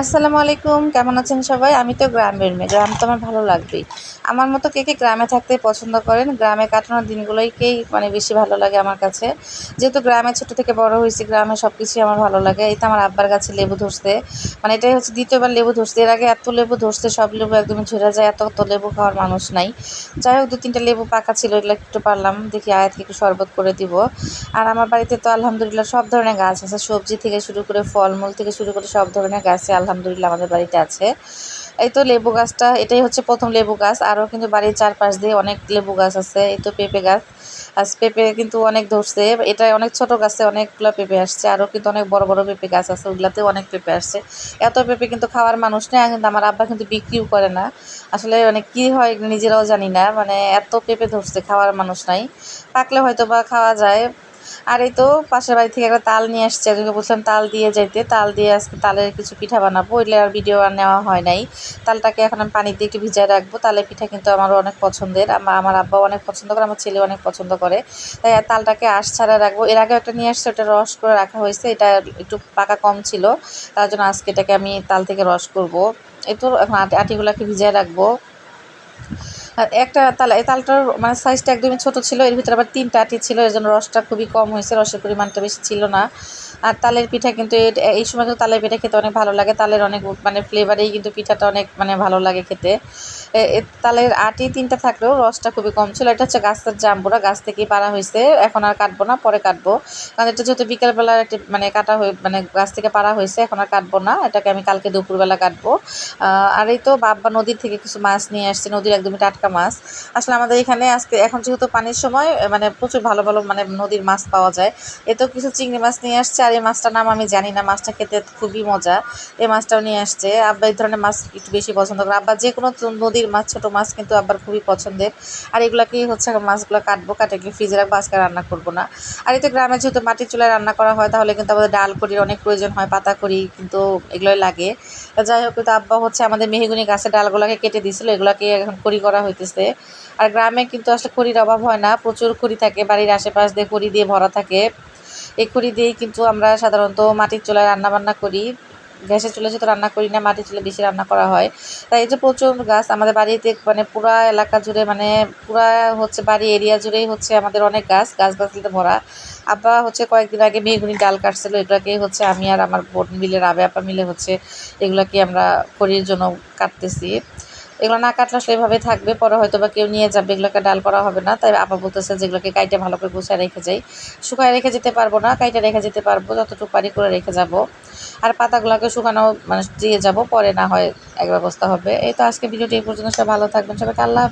আসসালামু আলাইকুম, কেমন আছেন সবাই? আমি তো গ্রামের মেয়ে, গ্রাম তো আমার ভালো লাগবেই। আমার মতো কে কে গ্রামে থাকতে পছন্দ করেন? গ্রামে কাটানোর দিনগুলোইকেই মানে বেশি ভালো লাগে আমার কাছে। যেহেতু গ্রামে ছোটো থেকে বড় হয়েছি, গ্রামে সব কিছুই আমার ভালো লাগে। এই তো আমার আব্বার গাছে লেবু ধরছে। মানে এটাই হচ্ছে দ্বিতীয়বার লেবু ধরছে। এর আগে এত লেবু ধরছে, সব লেবু একদম ঝরে যায়। এত তো লেবু খাওয়ার মানুষ নাই। যাই হোক দু তিনটা লেবু পাকা ছিল, এগুলো একটু পারলাম। দেখি আয়াতকে একটু শরবত করে দিব। আর আমার বাড়িতে তো আলহামদুলিল্লাহ সব ধরনের গাছ আছে। সবজি থেকে শুরু করে ফলমূল থেকে শুরু করে সব ধরনের গাছে আলহামদুলিল্লাহ আমাদের বাড়িতে আছে। এই তো লেবু গাছটা, এটাই হচ্ছে প্রথম লেবু গাছ। আরও কিন্তু বাড়ির চারপাশ দিয়ে অনেক লেবু গাছ আছে। এই তো পেঁপে গাছ। আজ পেঁপে কিন্তু অনেক ধরছে। এটা অনেক ছোট গাছে অনেকগুলো পেঁপে আসছে। আরও কিন্তু অনেক বড় বড় পেঁপে গাছ আছে। ওগুলাতেও অনেক পেঁপে আসছে। এত পেঁপে কিন্তু খাওয়ার মানুষ নেই। কিন্তু আমার আব্বা কিন্তু বিক্রিও করে না। আসলে মানে কী হয় নিজেরাও জানি না। মানে এত পেঁপে ধরছে, খাওয়ার মানুষ নাই। পাকলে হয়তো বা খাওয়া যায়। আর এই তো পাশের বাড়ি থেকে একটা তাল নিয়ে আসছে। আজকে বলছিলাম, তাল দিয়ে যাইতে, তাল দিয়ে আজকে তালের কিছু পিঠা বানাবো। ওইলে আর ভিডিও আর নেওয়া হয় নাই। তালটাকে এখন আমি পানিতে একটু ভিজায় রাখব। তালের পিঠা কিন্তু আমারও অনেক পছন্দের। আমার আমার আব্বাও অনেক পছন্দ করে, আমার ছেলে অনেক পছন্দ করে। তাই তালটাকে আশ ছাড়া রাখব। এর আগে একটা নিয়ে আসছে, ওটা রস করে রাখা হয়েছে। এটা একটু পাকা কম ছিল। তার জন্য আজকে এটাকে আমি তাল থেকে রস করব। এই তো এখন আটি, আটিগুলোকে ভিজায় রাখব। আর একটা তালা এই তালটার মানে সাইজটা একদমই ছোট ছিল, এর ভিতরে আবার তিনটা আটি ছিল, এর জন্য রসটা খুবই কম হয়েছে, রসের পরিমাণটা বেশি ছিল না। আর তালের পিঠা কিন্তু এই সময় কিন্তু তালের পিঠা খেতে অনেক ভালো লাগে, তালের অনেক মানে ফ্লেভারেই কিন্তু পিঠাটা অনেক মানে ভালো লাগে খেতে। তালের আটি তিনটা থাকলেও রসটা খুবই কম ছিল। এটা হচ্ছে গাছের জাম্বুরা, গাছ থেকেই পাড়া হয়েছে। এখন আর কাটবো না, পরে কাটবো। কারণ এটা যেহেতু বিকেলবেলা একটি মানে কাটা হয়ে মানে গাছ থেকে পাড়া হয়েছে, এখন আর কাটবো না। এটাকে আমি কালকে দুপুরবেলা কাটবো। আর এই তো বাব্বা নদীর থেকে কিছু মাছ নিয়ে আসছে, নদীর একদমই টাটকা মাছ। আসলে আমাদের এখানে আজকে, এখন যেহেতু পানির সময় মানে প্রচুর ভালো ভালো মানে নদীর মাছ পাওয়া যায়। এতেও কিছু চিংড়ি মাছ নিয়ে আসছে, আর এই মাছটার নাম আমি জানি না। মাছটা খেতে খুবই মজা। এই মাছটাও নিয়ে আসছে। আব্বা এই ধরনের মাছ একটু বেশি পছন্দ করে। আব্বা যে কোনো নদীর মাছ, ছোটো মাছ কিন্তু আব্বার খুবই পছন্দের। আর এগুলোকেই হচ্ছে মাছগুলো কাটবো, কাটে গিয়ে ফ্রিজে রাখব, আজকে রান্না করব না। আর এতে গ্রামে যেহেতু মাটির চুলায় রান্না করা হয়, তাহলে কিন্তু আমাদের ডাল করির অনেক প্রয়োজন হয়, পাতা করি কিন্তু এগুলোই লাগে। যাই হোক, কিন্তু আব্বা হচ্ছে আমাদের মেহগুনি গাছের ডালগুলোকে কেটে দিয়েছিল, এগুলোকে এখন করি করা হইতেছে। আর গ্রামে কিন্তু আসলে খড়ির অভাব হয় না, প্রচুর খড়ি থাকে, বাড়ির আশেপাশ দিয়ে খড়ি দিয়ে ভরা থাকে। এই খড়ি দিয়েই কিন্তু আমরা সাধারণত মাটির চুলায় রান্নাবান্না করি। গ্যাসের চুলে তো রান্না করি না, মাটির চুলে বেশি রান্না করা হয়। তাই এই যে প্রচুর গাছ, আমাদের বাড়িতে মানে পুরা এলাকা জুড়ে মানে পুরা হচ্ছে বাড়ি এরিয়া জুড়েই হচ্ছে আমাদের অনেক গাছ গাছ গাছলিতে ভরা। আব্বা হচ্ছে কয়েকদিন আগে মেয়েগুনি ডাল কাটছিল এগুলোকেই হচ্ছে আমি আর আমার বোন মিলে, রাবে আপা মিলে হচ্ছে এগুলোকে আমরা খড়ির জন্য কাটতেছি। এগুলো না কাটলে সেভাবে থাকবে, পরে হয়তো বা কেউ নিয়ে যাবে, এগুলোকে ডাল করা হবে না। তাই আপা বলতেছে যেগুলোকে কাইটে ভালো করে গুছিয়ে রেখে যাই। শুকায় রেখে যেতে পারব না, কাইটে রেখে যেতে পারব, যতটুকু পারি করে রেখে যাব। আর পাতাগুলোকে শুকানো মানে দিয়ে যাব, পরে না হয় এক ব্যবস্থা হবে। এই তো আজকে ভিডিওটি এই পর্যন্ত, সবাই ভালো থাকবেন, সবাইকে আল্লাহ